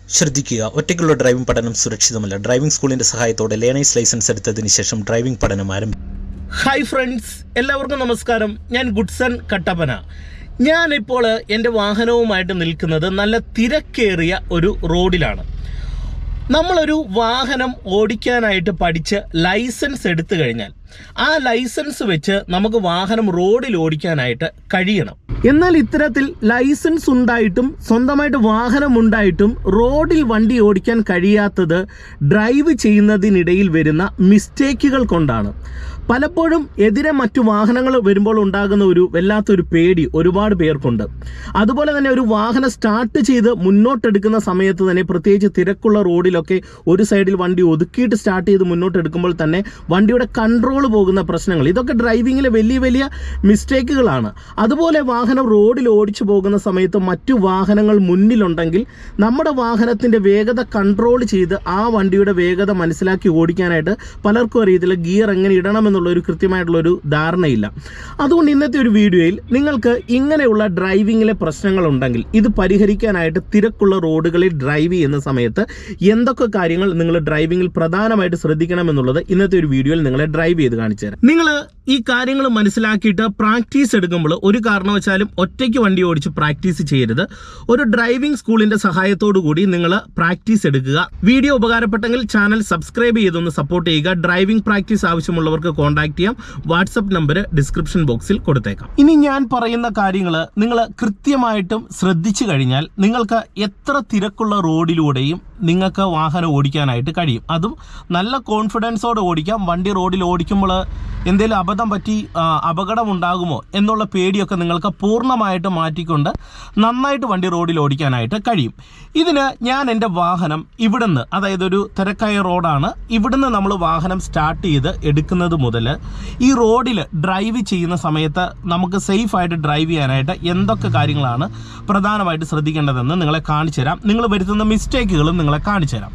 ശ്രദ്ധിക്കുക ഒറ്റയ്ക്കുള്ള ഡ്രൈവിംഗ് പഠനം സുരക്ഷിതമല്ല. ഡ്രൈവിംഗ് സ്കൂളിന്റെ സഹായത്തോടെ ലേണേഴ്സ് ലൈസൻസ് എടുത്തതിന് ശേഷം ഡ്രൈവിംഗ് പഠനം ആരംഭിക്കും ഹായ് ഫ്രണ്ട്സ് എല്ലാവർക്കും നമസ്കാരം. ഞാൻ ഗുഡ്സൺ കട്ടപ്പന. ഞാനിപ്പോൾ എന്റെ വാഹനവുമായിട്ട് നിൽക്കുന്നത് നല്ല തിരക്കേറിയ ഒരു റോഡിലാണ്. നമ്മളൊരു വാഹനം ഓടിക്കാനായിട്ട് പഠിച്ച് ലൈസൻസ് എടുത്തു കഴിഞ്ഞാൽ ആ ലൈസൻസ് വെച്ച് നമുക്ക് വാഹനം റോഡിൽ ഓടിക്കാനായിട്ട് കഴിയണം. എന്നാൽ ഇത്തരത്തിൽ ലൈസൻസ് ഉണ്ടായിട്ടും സ്വന്തമായിട്ട് വാഹനം ഉണ്ടായിട്ടും റോഡിൽ വണ്ടി ഓടിക്കാൻ കഴിയാത്തത് ഡ്രൈവ് ചെയ്യുന്നതിനിടയിൽ വരുന്ന മിസ്റ്റേക്കുകൾ കൊണ്ടാണ്. പലപ്പോഴും എതിരെ മറ്റു വാഹനങ്ങൾ വരുമ്പോൾ ഉണ്ടാകുന്ന ഒരു വല്ലാത്തൊരു പേടി ഒരുപാട് പേർക്കുണ്ട്. അതുപോലെ തന്നെ ഒരു വാഹനം സ്റ്റാർട്ട് ചെയ്ത് മുന്നോട്ടെടുക്കുന്ന സമയത്ത് തന്നെ പ്രത്യേകിച്ച് തിരക്കുള്ള റോഡിലൊക്കെ ഒരു സൈഡിൽ വണ്ടി ഒതുക്കിയിട്ട് സ്റ്റാർട്ട് ചെയ്ത് മുന്നോട്ടെടുക്കുമ്പോൾ തന്നെ വണ്ടിയുടെ കൺട്രോൾ പോകുന്ന പ്രശ്നങ്ങൾ. ഇതൊക്കെ ഡ്രൈവിങ്ങിലെ വലിയ വലിയ മിസ്റ്റേക്കുകളാണ് അതുപോലെ വാഹനം റോഡിൽ ഓടിച്ചു പോകുന്ന സമയത്ത് മറ്റു വാഹനങ്ങൾ മുന്നിലുണ്ടെങ്കിൽ നമ്മുടെ വാഹനത്തിന്റെ വേഗത കൺട്രോൾ ചെയ്ത് ആ വണ്ടിയുടെ വേഗത മനസ്സിലാക്കി ഓടിക്കാനായിട്ട് പലർക്കും അറിയത്തില്ല. ഗിയർ എങ്ങനെ ഇടണമെന്നുള്ള ഒരു കൃത്യമായിട്ടുള്ള ഒരു ധാരണയില്ല. അതുകൊണ്ട് ഇന്നത്തെ ഒരു വീഡിയോയിൽ നിങ്ങൾക്ക് ഇങ്ങനെയുള്ള ഡ്രൈവിങ്ങിലെ പ്രശ്നങ്ങൾ ഉണ്ടെങ്കിൽ ഇത് പരിഹരിക്കാനായിട്ട് തിരക്കുള്ള റോഡുകളിൽ ഡ്രൈവ് ചെയ്യുന്ന സമയത്ത് എന്തൊക്കെ കാര്യങ്ങൾ നിങ്ങൾ ഡ്രൈവിങ്ങിൽ പ്രധാനമായിട്ട് ശ്രദ്ധിക്കണം എന്നുള്ളത് ഇന്നത്തെ ഒരു വീഡിയോയിൽ നിങ്ങളെ ഡ്രൈവ് ചെയ്ത് കാണിച്ചു തരാം. നിങ്ങൾ ഈ കാര്യങ്ങൾ മനസ്സിലാക്കിയിട്ട് പ്രാക്ടീസ് എടുക്കുമ്പോൾ ഒരു കാരണവശാലും ഒറ്റയ്ക്ക് വണ്ടി ഓടിച്ച് പ്രാക്ടീസ് ചെയ്യരുത്. ഒരു ഡ്രൈവിംഗ് സ്കൂളിന്റെ സഹായത്തോടു കൂടി നിങ്ങൾ പ്രാക്ടീസ് എടുക്കുക. വീഡിയോ ഉപകാരപ്പെട്ടെങ്കിൽ ചാനൽ സബ്സ്ക്രൈബ് ചെയ്തൊന്ന് സപ്പോർട്ട് ചെയ്യുക. ഡ്രൈവിംഗ് പ്രാക്ടീസ് ആവശ്യമുള്ളവർക്ക് കോൺടാക്ട് ചെയ്യാം. വാട്സപ്പ് നമ്പർ ഡിസ്ക്രിപ്ഷൻ ബോക്സിൽ കൊടുത്തേക്കാം. ഇനി ഞാൻ പറയുന്ന കാര്യങ്ങൾ നിങ്ങൾ കൃത്യമായിട്ടും ശ്രദ്ധിച്ചു കഴിഞ്ഞാൽ നിങ്ങൾക്ക് എത്ര തിരക്കുള്ള റോഡിലൂടെയും നിങ്ങൾക്ക് വാഹനം ഓടിക്കാനായിട്ട് കഴിയും. അതും നല്ല കോൺഫിഡൻസോടെ ഓടിക്കാം. വണ്ടി റോഡിൽ ഓടിക്കുമ്പോൾ എന്തെങ്കിലും അബദ്ധം പറ്റി അപകടം ഉണ്ടാകുമോ എന്നുള്ള പേടിയൊക്കെ നിങ്ങൾക്ക് പൂർണമായിട്ട് മാറ്റിക്കൊണ്ട് നന്നായിട്ട് വണ്ടി റോഡിൽ ഓടിക്കാനായിട്ട് കഴിയും. ഇതിന് ഞാൻ എന്റെ വാഹനം ഇവിടുന്ന് അതായത് ഒരു തിരക്കായ റോഡാണ് ഇവിടുന്ന് നമ്മൾ വാഹനം സ്റ്റാർട്ട് ചെയ്ത് എടുക്കുന്നത് മുതൽ ഈ റോഡിൽ ഡ്രൈവ് ചെയ്യുന്ന സമയത്ത് നമുക്ക് സേഫായിട്ട് ഡ്രൈവ് ചെയ്യാനായിട്ട് എന്തൊക്കെ കാര്യങ്ങളാണ് പ്രധാനമായിട്ട് ശ്രദ്ധിക്കേണ്ടതെന്ന് നിങ്ങളെ കാണിച്ചു തരാം നിങ്ങൾ വരുത്തുന്ന മിസ്റ്റേക്കുകളും നിങ്ങളെ കാണിച്ചു തരാം.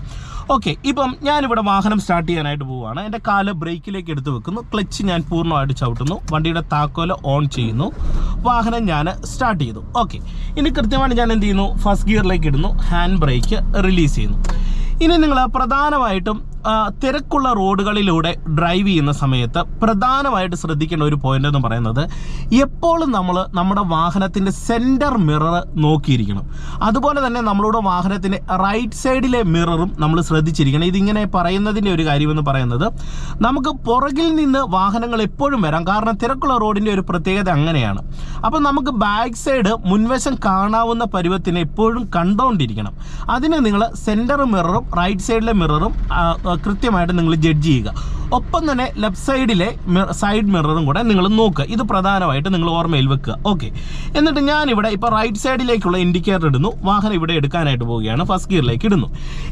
ഓക്കെ ഇപ്പം ഞാനിവിടെ വാഹനം സ്റ്റാർട്ട് ചെയ്യാനായിട്ട് പോവുകയാണ്. എന്റെ കാൽ ബ്രേക്കിലേക്ക് എടുത്ത് വെക്കുന്നു. ക്ലച്ച് ഞാൻ പൂർണമായിട്ട് ചവിട്ടുന്നു. വണ്ടിയുടെ താക്കോല ഓൺ ചെയ്യുന്നു. വാഹനം ഞാൻ സ്റ്റാർട്ട് ചെയ്തു. ഓക്കെ ഇനി കൃത്യമായിട്ട് ഞാൻ എന്ത് ചെയ്യുന്നു? ഫസ്റ്റ് ഗിയറിലേക്ക് ഇടുന്നു. ഹാൻഡ് ബ്രേക്ക് റിലീസ് ചെയ്യുന്നു. ഇനി നിങ്ങൾ പ്രധാനമായിട്ടും തിരക്കുള്ള റോഡുകളിലൂടെ ഡ്രൈവ് ചെയ്യുന്ന സമയത്ത് പ്രധാനമായിട്ട് ശ്രദ്ധിക്കേണ്ട ഒരു പോയിന്റ് എന്ന് പറയുന്നത് എപ്പോഴും നമ്മൾ നമ്മുടെ വാഹനത്തിന്റെ സെന്റർ മിറർ നോക്കിയിരിക്കണം. അതുപോലെ തന്നെ നമ്മളുടെ വാഹനത്തിന്റെ റൈറ്റ് സൈഡിലെ മിററും നമ്മൾ ശ്രദ്ധിച്ചിരിക്കണം. ഇതിങ്ങനെ പറയുന്നതിന്റെ ഒരു കാര്യമെന്ന് പറയുന്നത് നമുക്ക് പുറകിൽ നിന്ന് വാഹനങ്ങൾ എപ്പോഴും വരാം. കാരണം തിരക്കുള്ള റോഡിന്റെ ഒരു പ്രത്യേകത അങ്ങനെയാണ്. അപ്പം നമുക്ക് ബാക്ക് സൈഡ് മുൻവശം കാണാവുന്ന പരുവത്തിന് എപ്പോഴും കണ്ടുകൊണ്ടിരിക്കണം അതിന് നിങ്ങൾ സെന്റർ മിററും റൈറ്റ് സൈഡിലെ മിററും കൃത്യമായിട്ട് നിങ്ങൾ ജഡ്ജ് ചെയ്യുക. ഒപ്പം തന്നെ ലെഫ്റ്റ് സൈഡിലെ സൈഡ് മിററും കൂടെ നിങ്ങൾ നോക്കുക. ഇത് പ്രധാനമായിട്ട് നിങ്ങൾ ഓർമ്മയിൽ വെക്കുക. ഓക്കെ എന്നിട്ട് ഞാനിവിടെ ഇപ്പോൾ റൈറ്റ് സൈഡിലേക്കുള്ള ഇൻഡിക്കേറ്റർ ഇടുന്നു. വാഹനം ഇവിടെ എടുക്കാനായിട്ട് പോവുകയാണ്. ഫസ്റ്റ് ഗിയറിലേക്ക് ഇടുന്നു.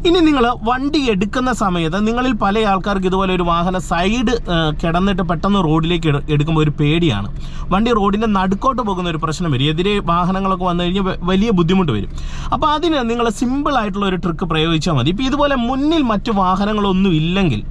ഇനി നിങ്ങൾ വണ്ടി എടുക്കുന്ന സമയത്ത് നിങ്ങളിൽ പല ആൾക്കാർക്ക് ഇതുപോലെ ഒരു വാഹനം സൈഡ് കിടന്നിട്ട് പെട്ടെന്ന് റോഡിലേക്ക് എടു- എടുക്കുമ്പോൾ ഒരു പേടിയാണ്. വണ്ടി റോഡിന്റെ നടുക്കോട്ട് പോകുന്ന ഒരു പ്രശ്നം വരും. എതിരെ വാഹനങ്ങളൊക്കെ വന്നു കഴിഞ്ഞാൽ വലിയ ബുദ്ധിമുട്ട് വരും. അപ്പോൾ അതിന് നിങ്ങൾ സിമ്പിൾ ആയിട്ടുള്ള ഒരു ട്രിക്ക് പ്രയോഗിച്ചാൽ മതി. ഇപ്പോൾ ഇതുപോലെ മുന്നിൽ മറ്റു വാഹനങ്ങളൊന്നും ഇല്ലെങ്കിൽ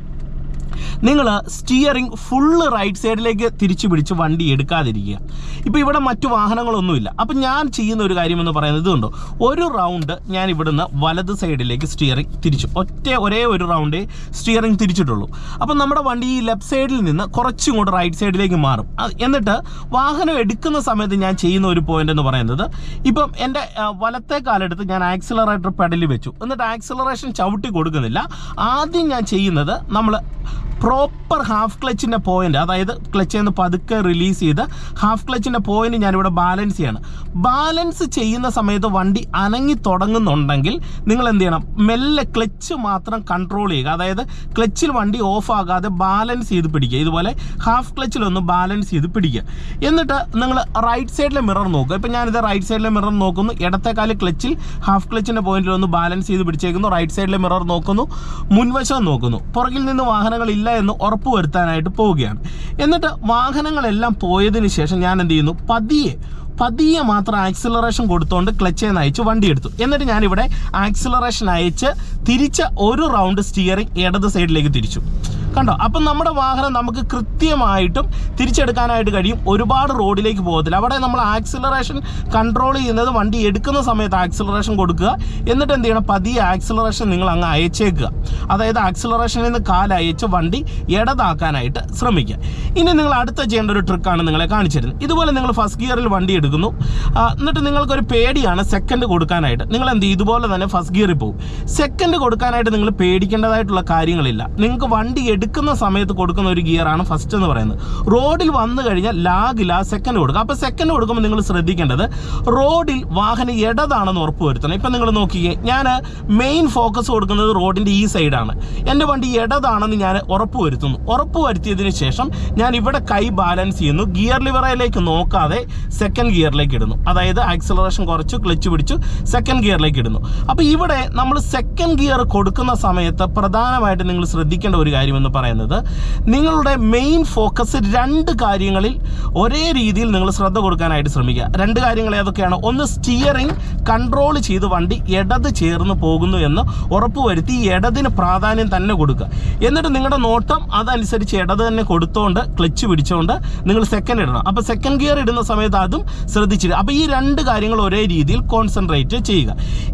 നിങ്ങൾ സ്റ്റിയറിംഗ് ഫുള്ള് റൈറ്റ് സൈഡിലേക്ക് തിരിച്ചു പിടിച്ച് വണ്ടി എടുക്കാതിരിക്കുക. ഇപ്പോൾ ഇവിടെ മറ്റു വാഹനങ്ങളൊന്നുമില്ല. അപ്പം ഞാൻ ചെയ്യുന്ന ഒരു കാര്യമെന്ന് പറയുന്നത് ഇതുണ്ടോ? ഒരു റൗണ്ട് ഞാൻ ഇവിടുന്ന് വലത് സൈഡിലേക്ക് സ്റ്റിയറിംഗ് തിരിച്ചു. ഒറ്റ ഒരേ ഒരു റൗണ്ടേ സ്റ്റിയറിംഗ് തിരിച്ചിട്ടുള്ളൂ. അപ്പം നമ്മുടെ വണ്ടി ഈ ലെഫ്റ്റ് സൈഡിൽ നിന്ന് കുറച്ചും കൂടെ റൈറ്റ് സൈഡിലേക്ക് മാറും എന്നിട്ട് വാഹനം എടുക്കുന്ന സമയത്ത് ഞാൻ ചെയ്യുന്ന ഒരു പോയിന്റ് എന്ന് പറയുന്നത് ഇപ്പം എന്റെ വലത്തെ കാലെടുത്ത് ഞാൻ ആക്സിലറേറ്റർ പെഡലിൽ വെച്ചു. എന്നിട്ട് ആക്സിലറേഷൻ ചവിട്ടി കൊടുക്കുന്നില്ല. ആദ്യം ഞാൻ ചെയ്യുന്നത് നമ്മൾ പ്രോപ്പർ ഹാഫ് ക്ലച്ചിന്റെ പോയിന്റ് അതായത് ക്ലച്ചിൽ നിന്ന് പതുക്കെ റിലീസ് ചെയ്ത് ഹാഫ് ക്ലച്ചിന്റെ പോയിന്റ് ഞാനിവിടെ ബാലൻസ് ചെയ്യണം. ബാലൻസ് ചെയ്യുന്ന സമയത്ത് വണ്ടി അനങ്ങി തുടങ്ങുന്നുണ്ടെങ്കിൽ നിങ്ങൾ എന്ത് ചെയ്യണം? മെല്ലെ ക്ലച്ച് മാത്രം കൺട്രോൾ ചെയ്യുക. അതായത് ക്ലച്ചിൽ വണ്ടി ഓഫ് ആകാതെ ബാലൻസ് ചെയ്ത് പിടിക്കുക. ഇതുപോലെ ഹാഫ് ക്ലച്ചിലൊന്ന് ബാലൻസ് ചെയ്ത് പിടിക്കുക. എന്നിട്ട് നിങ്ങൾ റൈറ്റ് സൈഡിലെ മിറർ നോക്കുക. ഇപ്പം ഞാനിത് റൈറ്റ് സൈഡിലെ മിറർ നോക്കുന്നു. ഇടത്തേക്കാൽ ക്ലച്ചിൽ ഹാഫ് ക്ലച്ചിന്റെ പോയിന്റിൽ ഒന്ന് ബാലൻസ് ചെയ്ത് പിടിച്ചേക്കുന്നു. റൈറ്റ് സൈഡിലെ മിറർ നോക്കുന്നു. മുൻവശം നോക്കുന്നു. പുറകിൽ നിന്ന് വാഹനങ്ങൾ ഇല്ല എന്ന് ഉറപ്പുവരുത്താനായിട്ട് പോവുകയാണ്. എന്നിട്ട് വാഹനങ്ങളെല്ലാം പോയതിന് ശേഷം ഞാൻ എന്ത് ചെയ്യുന്നു? പതിയെ പതിയെ മാത്രം ആക്സിലറേഷൻ കൊടുത്തുകൊണ്ട് ക്ലച്ചിൽ നയിച്ച് വണ്ടി എടുത്തു എന്നിട്ട് ഞാനിവിടെ ആക്സിലറേഷൻ അയച്ച് തിരിച്ച ഒരു റൗണ്ട് സ്റ്റിയറിംഗ് ഇടത് സൈഡിലേക്ക് തിരിച്ചു. കണ്ടോ? അപ്പം നമ്മുടെ വാഹനം നമുക്ക് കൃത്യമായിട്ടും തിരിച്ചെടുക്കാനായിട്ട് കഴിയും. ഒരുപാട് റോഡിലേക്ക് പോകത്തില്ല. അവിടെ നമ്മൾ ആക്സിലറേഷൻ കൺട്രോൾ ചെയ്യുന്നത് വണ്ടി എടുക്കുന്ന സമയത്ത് ആക്സിലറേഷൻ കൊടുക്കുക. എന്നിട്ട് എന്ത് ചെയ്യണം? പതിയെ ആക്സിലറേഷൻ നിങ്ങൾ അങ്ങ് അയച്ചേക്കുക. അതായത് ആക്സിലറേഷനിൽ നിന്ന് കാലയച്ച് വണ്ടി ഇടതാക്കാനായിട്ട് ശ്രമിക്കുക. ഇനി നിങ്ങൾ അടുത്ത ചെയ്യേണ്ട ഒരു ട്രിക്കാണ് നിങ്ങളെ കാണിച്ചിരുന്നത്. ഇതുപോലെ നിങ്ങൾ ഫസ്റ്റ് ഗിയറിൽ വണ്ടി എടുക്കുന്നു. എന്നിട്ട് നിങ്ങൾക്കൊരു പേടിയാണ് സെക്കൻഡ് കൊടുക്കാനായിട്ട്. നിങ്ങൾ എന്ത് ഇതുപോലെ തന്നെ ഫസ്റ്റ് ഗിയറിൽ പോകും. സെക്കൻഡ് കൊടുക്കാനായിട്ട് നിങ്ങൾ പേടിക്കേണ്ടതായിട്ടുള്ള കാര്യങ്ങളില്ല. നിങ്ങൾക്ക് വണ്ടി എടുക്കുന്ന സമയത്ത് കൊടുക്കുന്ന ഒരു ഗിയറാണ് ഫസ്റ്റ് എന്ന് പറയുന്നത്. റോഡിൽ വന്നു കഴിഞ്ഞാൽ ലാഗില്ല സെക്കൻഡ് കൊടുക്കുക. അപ്പോൾ സെക്കൻഡ് കൊടുക്കുമ്പോൾ നിങ്ങൾ ശ്രദ്ധിക്കേണ്ടത് റോഡിൽ വാഹനം ഇടതാണെന്ന് ഉറപ്പ് വരുത്തണം. ഇപ്പം നിങ്ങൾ നോക്കിയേ ഞാൻ മെയിൻ ഫോക്കസ് കൊടുക്കുന്നത് റോഡിന്റെ ഈ സൈഡാണ് എന്റെ വണ്ടി ഇടതാണെന്ന് ഞാൻ ഉറപ്പ് വരുത്തുന്നു. ഉറപ്പ് വരുത്തിയതിന് ശേഷം ഞാൻ ഇവിടെ കൈ ബാലൻസ് ചെയ്യുന്നു. ഗിയർ ലിവറയിലേക്ക് നോക്കാതെ സെക്കൻഡ് ഗിയറിലേക്ക് ഇടുന്നു. അതായത് ആക്സിലറേഷൻ കുറച്ച് ക്ലച്ച് പിടിച്ചു സെക്കൻഡ് ഗിയറിലേക്ക് ഇടുന്നു. അപ്പോൾ ഇവിടെ നമ്മൾ സെക്കൻഡ് ഗിയർ കൊടുക്കുന്ന സമയത്ത് പ്രധാനമായിട്ട് നിങ്ങൾ ശ്രദ്ധിക്കേണ്ട ഒരു കാര്യം എന്ന് പറയുന്നത് നിങ്ങളുടെ മെയിൻ ഫോക്കസ് രണ്ട് കാര്യങ്ങളിൽ ഒരേ രീതിയിൽ നിങ്ങൾ ശ്രദ്ധ കൊടുക്കാനായിട്ട് ശ്രമിക്കുക. രണ്ട് കാര്യങ്ങൾ ഏതൊക്കെയാണ്? ഒന്ന് സ്റ്റിയറിംഗ് കൺട്രോൾ ചെയ്ത് വണ്ടി ഇടത് ചേർന്ന് പോകുന്നു എന്ന് ഉറപ്പുവരുത്തി ഇടതിന് പ്രാധാന്യം തന്നെ കൊടുക്കുക. എന്നിട്ട് നിങ്ങളുടെ നോട്ടം അതനുസരിച്ച് ഇടത് തന്നെ കൊടുത്തോണ്ട് ക്ലച്ച് പിടിച്ചുകൊണ്ട് നിങ്ങൾ സെക്കൻഡ് ഇടണം. അപ്പോൾ സെക്കൻഡ് ഗിയർ ഇടുന്ന സമയത്ത് അതും ശ്രദ്ധിച്ചിട്ട് അപ്പോൾ ഈ രണ്ട് കാര്യങ്ങൾ ഒരേ രീതിയിൽ കോൺസെൻട്രേറ്റ് ചെയ്യുക.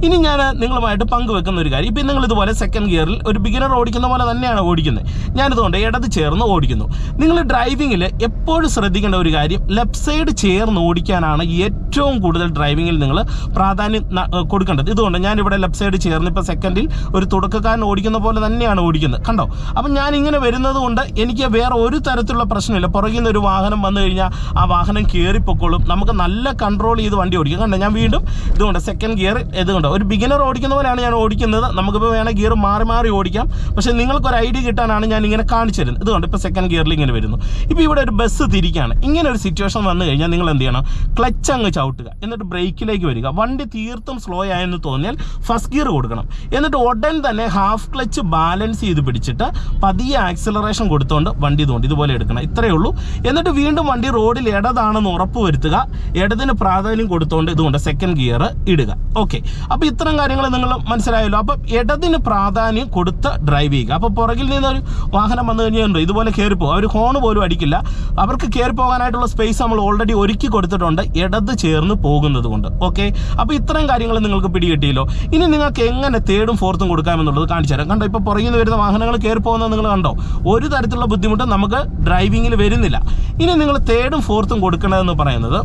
ഇനി ഞാൻ നിങ്ങളുമായിട്ട് പങ്കുവെക്കുന്ന ഒരു കാര്യം. ഇപ്പം നിങ്ങൾ ഇതുപോലെ സെക്കൻഡ് ഗിയറിൽ ഒരു ബിഗിനർ ഓടിക്കുന്ന പോലെ തന്നെയാണ് ഓടിക്കുന്നത്. ഞാനിതുകൊണ്ട് ഇടത് ചേർന്ന് ഓടിക്കുന്നു. നിങ്ങൾ ഡ്രൈവിങ്ങിൽ എപ്പോഴും ശ്രദ്ധിക്കേണ്ട ഒരു കാര്യം ലെഫ്റ്റ് സൈഡ് ചേർന്ന് ഓടിക്കാനാണ് ഏറ്റവും കൂടുതൽ ഡ്രൈവിങ്ങിൽ നിങ്ങൾ പ്രാധാന്യം കൊടുക്കേണ്ടത്. ഇതുകൊണ്ട് ഞാനിവിടെ ലെഫ്റ്റ് സൈഡ് ചേർന്ന് ഇപ്പോൾ സെക്കൻഡിൽ ഒരു തുടക്കക്കാരൻ ഓടിക്കുന്ന പോലെ തന്നെയാണ് ഓടിക്കുന്നത്. കണ്ടോ? അപ്പം ഞാൻ ഇങ്ങനെ വരുന്നത് കൊണ്ട് എനിക്ക് വേറെ ഒരു തരത്തിലുള്ള പ്രശ്നമില്ല. പുറകിൽ നിന്ന് ഒരു വാഹനം വന്നു കഴിഞ്ഞാൽ ആ വാഹനം കയറിപ്പോക്കോളും നമുക്ക് നല്ല കൺട്രോൾ ചെയ്ത് വണ്ടി ഓടിക്കാം. കണ്ടോ? ഞാൻ വീണ്ടും ഇതുകൊണ്ട് സെക്കൻഡ് ഗിയർ ഇതുകൊണ്ട് ഒരു ബിഗിനർ ഓടിക്കുന്ന പോലെയാണ് ഞാൻ ഓടിക്കുന്നത്. നമുക്കിപ്പോൾ വേണേൽ ഗിയർ മാറി മാറി ഓടിക്കാം. പക്ഷേ നിങ്ങൾക്കൊരു ഐഡിയ കിട്ടാനാണ് ഞാൻ ഇങ്ങനെ കാണിച്ചു തരുന്നത്. ഇതുകൊണ്ട് ഇപ്പോൾ സെക്കൻഡ് ഗിയറിൽ ഇങ്ങനെ വരുന്നു. ഇപ്പോൾ ഇവിടെ ഒരു ബസ് തിരിക്കുകയാണ് ഇങ്ങനെ ഒരു സിറ്റുവേഷൻ വന്നു കഴിഞ്ഞാൽ നിങ്ങൾ എന്ത് ചെയ്യണം? ക്ലച്ച് അങ്ങ് ചവിട്ടുക. എന്നിട്ട് ബ്രേക്കിലേക്ക് വരിക. വണ്ടി തീർത്തും സ്ലോ ആയെന്ന് തോന്നിയാൽ ഫസ്റ്റ് ഗിയർ കൊടുക്കണം. എന്നിട്ട് ഉടൻ തന്നെ ഹാഫ് ക്ലച്ച് ബാലൻസ് ചെയ്ത് പിടിച്ചിട്ട് പതിയെ ആക്സിലറേഷൻ കൊടുത്തുകൊണ്ട് വണ്ടി ഇതുകൊണ്ട് ഇതുപോലെ എടുക്കണം. ഇത്രയേ ഉള്ളൂ. എന്നിട്ട് വീണ്ടും വണ്ടി റോഡിൽ ഇടതാണെന്ന് ഉറപ്പ് വരുത്തുക. ഇടതിന് പ്രാധാന്യം കൊടുത്തുകൊണ്ട് ഇതുകൊണ്ട് സെക്കൻഡ് ഗിയർ ഇടുക. ഓക്കെ അപ്പോൾ ഇത്തരം കാര്യങ്ങൾ നിങ്ങൾ മനസ്സിലായല്ലോ. അപ്പം ഇടതിന് പ്രാധാന്യം കൊടുത്ത് ഡ്രൈവ് ചെയ്യുക. അപ്പോൾ പുറകിൽ നിന്നൊരു വാഹനം വന്നു കഴിഞ്ഞാൽ ഇതുപോലെ കയറിപ്പോകും അവർ ഹോൺ പോലും അടിക്കില്ല. അവർക്ക് കയറി പോകാനായിട്ടുള്ള സ്പേസ് നമ്മൾ ഓൾറെഡി ഒരുക്കി കൊടുത്തിട്ടുണ്ട്. ഇടത് ചേർന്ന് പോകുന്നത് കൊണ്ട്. ഓക്കെ അപ്പോൾ ഇത്തരം കാര്യങ്ങൾ നിങ്ങൾക്ക് പിടികിട്ടിയല്ലോ. ഇനി നിങ്ങൾക്ക് എങ്ങനെ തേർഡും ഫോർത്തും കൊടുക്കാമെന്നുള്ളത് കാണിച്ചു തരാം. കണ്ടോ ഇപ്പോൾ പുറകിൽ നിന്ന് വരുന്ന വാഹനങ്ങൾ കയറി പോകുന്നത് നിങ്ങൾ കണ്ടോ? ഒരു തരത്തിലുള്ള ബുദ്ധിമുട്ടും നമുക്ക് ഡ്രൈവിങ്ങിൽ വരുന്നില്ല. ഇനി നിങ്ങൾ തേർഡും ഫോർത്തും കൊടുക്കണമെന്ന് പറയുന്നത്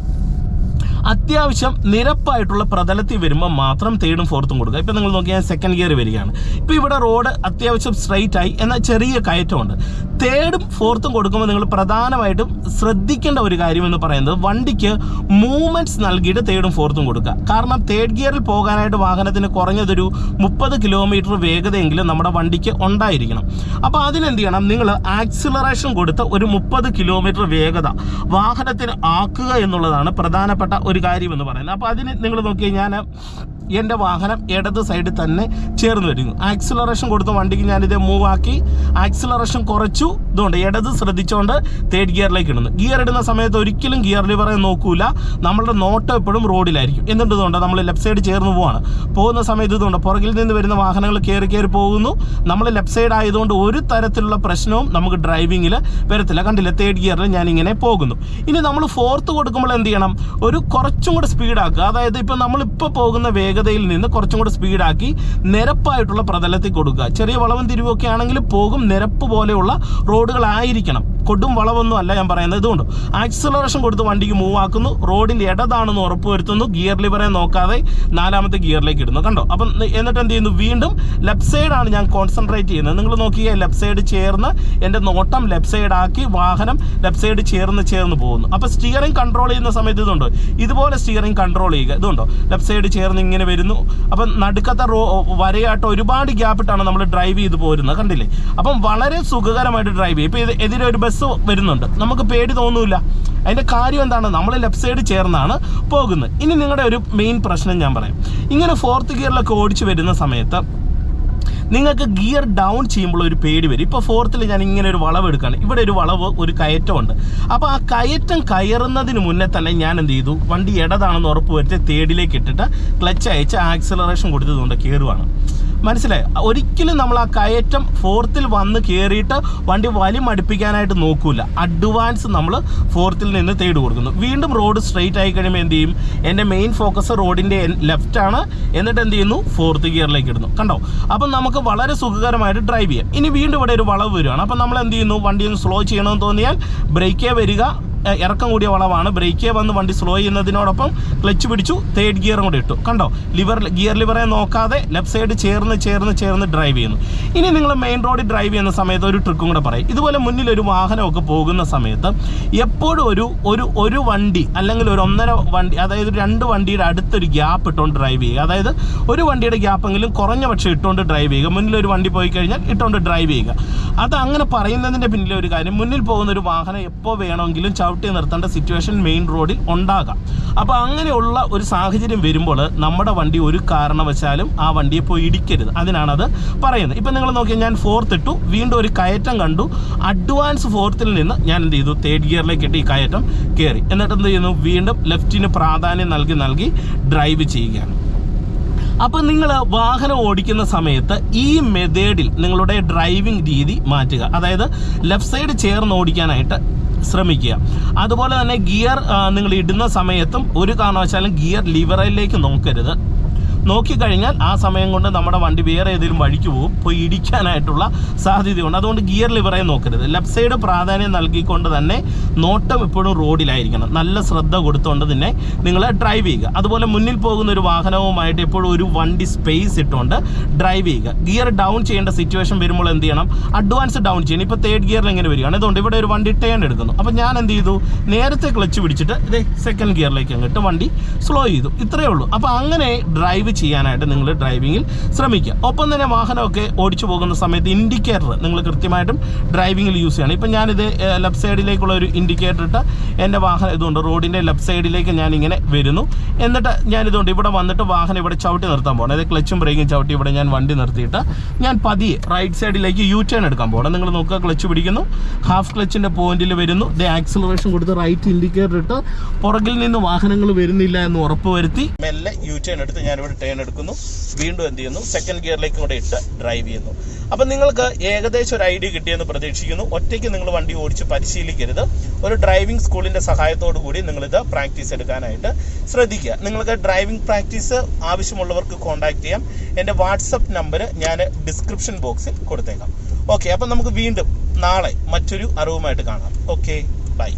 അത്യാവശ്യം നിരപ്പായിട്ടുള്ള പ്രതലത്തിൽ വരുമ്പോൾ മാത്രം തേർഡും ഫോർത്തും കൊടുക്കുക. ഇപ്പം നിങ്ങൾ നോക്കിയാൽ സെക്കൻഡ് ഗിയർ വരികയാണ്. ഇപ്പോൾ ഇവിടെ റോഡ് അത്യാവശ്യം സ്ട്രൈറ്റ് ആയി എന്നാൽ ചെറിയ കയറ്റമുണ്ട്. തേർഡും ഫോർത്തും കൊടുക്കുമ്പോൾ നിങ്ങൾ പ്രധാനമായിട്ടും ശ്രദ്ധിക്കേണ്ട ഒരു കാര്യം എന്ന് പറയുന്നത് വണ്ടിക്ക് മൂവ്മെന്റ്സ് നൽകിയിട്ട് തേർഡും ഫോർത്തും കൊടുക്കുക. കാരണം തേർഡ് ഗിയറിൽ പോകാനായിട്ട് വാഹനത്തിന് കുറഞ്ഞതൊരു മുപ്പത് കിലോമീറ്റർ വേഗതയെങ്കിലും നമ്മുടെ വണ്ടിക്ക് ഉണ്ടായിരിക്കണം. അപ്പോൾ അതിനെന്ത് ചെയ്യണം? നിങ്ങൾ ആക്സിലറേഷൻ കൊടുത്ത് ഒരു മുപ്പത് കിലോമീറ്റർ വേഗത വാഹനത്തിന് ആക്കുക എന്നുള്ളതാണ് പ്രധാനപ്പെട്ട ഒരു കാര്യം എന്ന് പറയുന്നത് അപ്പോൾ അതിന് നിങ്ങൾ നോക്കിയാൽ ഞാൻ എന്റെ വാഹനം ഇടത് സൈഡിൽ തന്നെ ചേർന്ന് വരുന്നു ആക്സിലറേഷൻ കൊടുത്ത വണ്ടിക്ക് ഞാനിത് മൂവ് ആക്കി. ആക്സിലറേഷൻ കുറച്ചു. ഇതുകൊണ്ട് ഇടത് ശ്രദ്ധിച്ചുകൊണ്ട് തേർഡ് ഗിയറിലേക്ക് ഇടുന്നു. ഗിയർ ഇടുന്ന സമയത്ത് ഒരിക്കലും ഗിയർ ലിവറെ നോക്കൂല. നമ്മളുടെ നോട്ടം എപ്പോഴും റോഡിലായിരിക്കും എന്നിട്ട് ഇതുകൊണ്ട് നമ്മൾ ലെഫ്റ്റ് സൈഡ് ചേർന്ന് പോവാണ്. പോകുന്ന സമയത്ത് ഇതുകൊണ്ട് പുറകിൽ നിന്ന് വരുന്ന വാഹനങ്ങൾ കയറി കയറി പോകുന്നു. നമ്മൾ ലെഫ്റ്റ് സൈഡ് ആയതുകൊണ്ട് ഒരു തരത്തിലുള്ള പ്രശ്നവും നമുക്ക് ഡ്രൈവിങ്ങിൽ വരത്തില്ല. കണ്ടില്ല? തേർഡ് ഗിയറിൽ ഞാനിങ്ങനെ പോകുന്നു. ഇനി നമ്മൾ ഫോർത്ത് കൊടുക്കുമ്പോൾ എന്ത് ചെയ്യണം? ഒരു കുറച്ചും കൂടെ സ്പീഡാക്കുക അതായത് ഇപ്പോൾ നമ്മളിപ്പോൾ പോകുന്ന വേഗതയിൽ നിന്ന് കുറച്ചും കൂടെ സ്പീഡാക്കി നിരപ്പായിട്ടുള്ള പ്രതലത്തിൽ കൊടുക്കുക. ചെറിയ വളവും തിരിവൊക്കെ ആണെങ്കിൽ പോകും നിരപ്പ് പോലെയുള്ള റോഡുകളായിരിക്കണം. കൊടും വളവൊന്നും അല്ല ഞാൻ പറയുന്നത്. ഇതുകൊണ്ട് ആക്സിലറേഷൻ കൊടുത്ത് വണ്ടിക്ക് മൂവ് ആക്കുന്നു. റോഡിൽ ഇടതാണെന്ന് ഉറപ്പ് വരുത്തുന്നു ഗിയർ ലിവറെ നോക്കാതെ നാലാമത്തെ ഗിയറിലേക്ക് ഇടുന്നു. കണ്ടോ? അപ്പം എന്നിട്ട് എന്ത് ചെയ്യുന്നു? വീണ്ടും ലെഫ്റ്റ് സൈഡാണ് ഞാൻ കോൺസെൻട്രേറ്റ് ചെയ്യുന്നത്. നിങ്ങൾ നോക്കിയാൽ ലെഫ്റ്റ് സൈഡ് ചേർന്ന് എന്റെ നോട്ടം ലെഫ്റ്റ് സൈഡ് ആക്കി വാഹനം ലെഫ്റ്റ് സൈഡ് ചേർന്ന് ചേർന്ന് പോകുന്നു. അപ്പോൾ സ്റ്റിയറിംഗ് കൺട്രോൾ ചെയ്യുന്ന സമയത്ത് ഇതുണ്ടോ. ഇതുപോലെ സ്റ്റിയറിംഗ് കൺട്രോൾ ചെയ്യുക. ഇതുണ്ടോ? ലെഫ്റ്റ് സൈഡ് ചേർന്ന് ഇങ്ങനെ വരുന്നു. അപ്പം നടുക്കത്തെ റോ വരയായിട്ട് ഒരുപാട് ഗ്യാപ്പിട്ടാണ് നമ്മൾ ഡ്രൈവ് ചെയ്ത് പോരുന്നത്. കണ്ടില്ലേ? അപ്പം വളരെ സുഖകരമായിട്ട് ഡ്രൈവ് ചെയ്യും. ഇപ്പോൾ എതിരെ ഒരു ബസ് വരുന്നുണ്ട്. നമുക്ക് പേടി തോന്നൂല അതിന്റെ കാര്യം എന്താണ്? നമ്മൾ ലെഫ്റ്റ് സൈഡ് ചേർന്നാണ് പോകുന്നത്. ഇനി നിങ്ങളുടെ ഒരു മെയിൻ പ്രശ്നം ഞാൻ പറയാം. ഇങ്ങനെ ഫോർത്ത് ഗിയറിലൊക്കെ ഓടിച്ചു വരുന്ന സമയത്ത് നിങ്ങൾക്ക് ഗിയർ ഡൗൺ ചെയ്യുമ്പോൾ ഒരു പേടി വരും. ഇപ്പോൾ ഫോർത്തിൽ ഞാൻ ഇങ്ങനെ ഒരു വളവ് എടുക്കുകയാണ് ഇവിടെ ഒരു വളവ് ഒരു കയറ്റമുണ്ട്. അപ്പോൾ ആ കയറ്റം കയറുന്നതിന് മുന്നേ തന്നെ ഞാൻ എന്ത് ചെയ്തു? വണ്ടി ഇടതാണെന്ന് ഉറപ്പ് വരുത്തി തേടിലേക്ക് ഇട്ടിട്ട് ക്ലച്ച് അയച്ച് ആക്സിലറേഷൻ കൊടുത്തതുകൊണ്ട് കയറുവാണ് മനസ്സിലായി? ഒരിക്കലും നമ്മൾ ആ കയറ്റം ഫോർത്തിൽ വന്ന് കയറിയിട്ട് വണ്ടി വലി മടുപ്പിക്കാനായിട്ട് നോക്കൂല. അഡ്വാൻസ് നമ്മൾ ഫോർത്തിൽ നിന്ന് തേടി കൊടുക്കുന്നു. വീണ്ടും റോഡ് സ്ട്രെയിറ്റ് ആയി കഴിയുമ്പോൾ എന്ത് ചെയ്യും? എന്റെ മെയിൻ ഫോക്കസ് റോഡിന്റെ ലെഫ്റ്റ് ആണ്. എന്നിട്ട് എന്ത് ചെയ്യുന്നു? ഫോർത്ത് ഗിയറിലേക്ക് ഇടുന്നു. കണ്ടോ? അപ്പം നമുക്ക് വളരെ സുഖകരമായിട്ട് ഡ്രൈവ് ചെയ്യാം. ഇനി വീണ്ടും ഇവിടെ ഒരു വളവ് വരുവാണ്. അപ്പം നമ്മൾ എന്ത് ചെയ്യുന്നു? വണ്ടി ഒന്ന് സ്ലോ ചെയ്യണമെന്ന് തോന്നിയാൽ ബ്രേക്കേ വരിക. ഇറക്കം കൂടിയ വളവാണ്. ബ്രേക്കേ വന്ന് വണ്ടി സ്ലോ ചെയ്യുന്നതിനോടൊപ്പം ക്ലച്ച് പിടിച്ചു തേർഡ് ഗിയറും കൂടി ഇട്ടു. കണ്ടോ? ലിവർ ഗിയർ ലിവറെ നോക്കാതെ ലെഫ്റ്റ് സൈഡ് ചേർന്ന് ചേർന്ന് ചേർന്ന് ഡ്രൈവ് ചെയ്യുന്നു. ഇനി നിങ്ങൾ മെയിൻ റോഡിൽ ഡ്രൈവ് ചെയ്യുന്ന സമയത്ത് ഒരു ട്രിക്കും കൂടെ പറയും. ഇതുപോലെ മുന്നിൽ ഒരു വാഹനമൊക്കെ പോകുന്ന സമയത്ത് എപ്പോഴും ഒരു ഒരു ഒരു വണ്ടി അല്ലെങ്കിൽ ഒരു ഒന്നര വണ്ടി അതായത് രണ്ട് വണ്ടിയുടെ അടുത്തൊരു ഗ്യാപ്പ് ഇട്ടുകൊണ്ട് ഡ്രൈവ് ചെയ്യുക. അതായത് ഒരു വണ്ടിയുടെ ഗ്യാപ്പെങ്കിലും കുറഞ്ഞ പക്ഷേ ഇട്ടുകൊണ്ട് ഡ്രൈവ് ചെയ്യുക. മുന്നിൽ ഒരു വണ്ടി പോയി കഴിഞ്ഞാൽ ഇട്ടുകൊണ്ട് ഡ്രൈവ് ചെയ്യുക. അത് അങ്ങനെ പറയുന്നതിന്റെ പിന്നിലെ ഒരു കാര്യം മുന്നിൽ പോകുന്ന ഒരു വാഹനം എപ്പോൾ വേണമെങ്കിലും ചവിട്ടി നിർത്തേണ്ട സിറ്റുവേഷൻ മെയിൻ റോഡിൽ ഉണ്ടാകാം. അപ്പോൾ അങ്ങനെയുള്ള ഒരു സാഹചര്യം വരുമ്പോൾ നമ്മുടെ വണ്ടി ഒരു കാരണവശാലും ആ വണ്ടിയെ പോയി ഇടിക്കരുത്. അതിനാണത് പറയുന്നത്. ഇപ്പം നിങ്ങൾ നോക്കിയാൽ ഞാൻ ഫോർത്ത് ഇട്ടു. വീണ്ടും ഒരു കയറ്റം കണ്ടു. അഡ്വാൻസ് ഫോർത്തിൽ നിന്ന് ഞാൻ എന്ത് ചെയ്തു? തേർഡ് ഗിയറിലേക്ക് ഇട്ട് ഈ കയറ്റം കയറി എന്നിട്ട് എന്ത് ചെയ്യുന്നു? വീണ്ടും ലെഫ്റ്റിന് പ്രാധാന്യം നൽകി നൽകി ഡ്രൈവ് ചെയ്യുകയാണ്. അപ്പം നിങ്ങൾ വാഹനം ഓടിക്കുന്ന സമയത്ത് ഈ മെതേഡിൽ നിങ്ങളുടെ ഡ്രൈവിംഗ് രീതി മാറ്റുക. അതായത് ലെഫ്റ്റ് സൈഡ് ചേർന്ന് ഓടിക്കാനായിട്ട് ശ്രമിക്കുക. അതുപോലെ തന്നെ ഗിയർ നിങ്ങൾ ഇടുന്ന സമയത്തും ഒരു കാരണവശാലും ഗിയർ ലിവറിലേക്ക് നോക്കരുത്. നോക്കിക്കഴിഞ്ഞാൽ ആ സമയം കൊണ്ട് നമ്മുടെ വണ്ടി വേറെ ഏതെങ്കിലും വഴിക്ക് പോകും പോയി ഇടിക്കാനായിട്ടുള്ള സാധ്യതയുണ്ട്. അതുകൊണ്ട് ഗിയർ ലിവറെ നോക്കരുത്. ലെഫ്റ്റ് സൈഡ് പ്രാധാന്യം നൽകിക്കൊണ്ട് തന്നെ നോട്ടം എപ്പോഴും റോഡിലായിരിക്കണം. നല്ല ശ്രദ്ധ കൊടുത്തുകൊണ്ട് തന്നെ നിങ്ങൾ ഡ്രൈവ് ചെയ്യുക. അതുപോലെ മുന്നിൽ പോകുന്ന ഒരു വാഹനവുമായിട്ട് എപ്പോഴും ഒരു വണ്ടി സ്പേസ് ഇട്ടുകൊണ്ട് ഡ്രൈവ് ചെയ്യുക. ഗിയർ ഡൗൺ ചെയ്യേണ്ട സിറ്റുവേഷൻ വരുമ്പോൾ എന്ത് ചെയ്യണം? അഡ്വാൻസ് ഡൗൺ ചെയ്യണം. ഇപ്പോൾ തേർഡ് ഗിയറിൽ ഇങ്ങനെ വരികയാണ്. അതുകൊണ്ട് ഇവിടെ ഒരു വണ്ടി ടേൺ എടുക്കുന്നു. അപ്പോൾ ഞാൻ എന്ത് ചെയ്തു? നേരത്തെ ക്ലച്ച് പിടിച്ചിട്ട് ഇതേ സെക്കൻഡ് ഗിയറിലേക്ക് അങ്ങോട്ട് വണ്ടി സ്ലോ ചെയ്തു. ഇത്രയേ ഉള്ളൂ. അപ്പോൾ അങ്ങനെ ഡ്രൈവ് ചെയ്യാനായിട്ട് നിങ്ങൾ ഡ്രൈവിങ്ങിൽ ശ്രമിക്കുക. ഒപ്പം തന്നെ വാഹനമൊക്കെ ഓടിച്ചു പോകുന്ന സമയത്ത് ഇൻഡിക്കേറ്റർ നിങ്ങൾ കൃത്യമായിട്ടും ഡ്രൈവിങ്ങിൽ യൂസ് ചെയ്യണം. ഇപ്പം ഞാനിത് ലെഫ്റ്റ് സൈഡിലേക്കുള്ള ഒരു ഇൻഡിക്കേറ്റർ ഇട്ട് എന്റെ വാഹനം ഇതുകൊണ്ട് റോഡിന്റെ ലെഫ്റ്റ് സൈഡിലേക്ക് ഞാനിങ്ങനെ വരുന്നു. എന്നിട്ട് ഞാനിതുകൊണ്ട് ഇവിടെ വന്നിട്ട് വാഹനം ഇവിടെ ചവിട്ടി നിർത്താൻ പോകണം. അതായത് ക്ലച്ചും ബ്രേക്കും ചവിട്ടി ഇവിടെ ഞാൻ വണ്ടി നിർത്തിയിട്ട് ഞാൻ പതിയെ റൈറ്റ് സൈഡിലേക്ക് യു ടേൺ എടുക്കാൻ പോകണം. നിങ്ങൾ നോക്കുക ക്ലച്ച് പിടിക്കുന്നു. ഹാഫ് ക്ലച്ചിന്റെ പോയിന്റിൽ വരുന്നു. ദേ ആക്സിലറേഷൻ കൊടുത്ത് റൈറ്റ് ഇൻഡിക്കേറ്റർ ഇട്ട് പുറകിൽ നിന്ന് വാഹനങ്ങൾ വരുന്നില്ല എന്ന് ഉറപ്പ് വരുത്തി മെല്ലെ യു ടേൺ എടുത്ത് ഞാനിവിടെ ടേൺ എടുക്കുന്നു. വീണ്ടും എന്ത് ചെയ്യുന്നു? സെക്കൻഡ് ഗിയറിലേക്ക് കൂടെ ഇട്ട് ഡ്രൈവ് ചെയ്യുന്നു. അപ്പം നിങ്ങൾക്ക് ഏകദേശം ഒരു ഐഡിയ കിട്ടിയെന്ന് പ്രതീക്ഷിക്കുന്നു. ഒറ്റയ്ക്ക് നിങ്ങൾ വണ്ടി ഓടിച്ച് പരിശീലിക്കരുത്. ഒരു ഡ്രൈവിംഗ് സ്കൂളിന്റെ സഹായത്തോടു കൂടി നിങ്ങളിത് പ്രാക്ടീസ് എടുക്കാനായിട്ട് ശ്രദ്ധിക്കുക. നിങ്ങൾക്ക് ഡ്രൈവിംഗ് പ്രാക്ടീസ് ആവശ്യമുള്ളവർക്ക് കോൺടാക്ട് ചെയ്യാം. എന്റെ വാട്സപ്പ് നമ്പർ ഞാൻ ഡിസ്ക്രിപ്ഷൻ ബോക്സിൽ കൊടുത്തേക്കാം. ഓക്കെ അപ്പം നമുക്ക് വീണ്ടും നാളെ മറ്റൊരു അറിവുമായിട്ട് കാണാം. Okay bye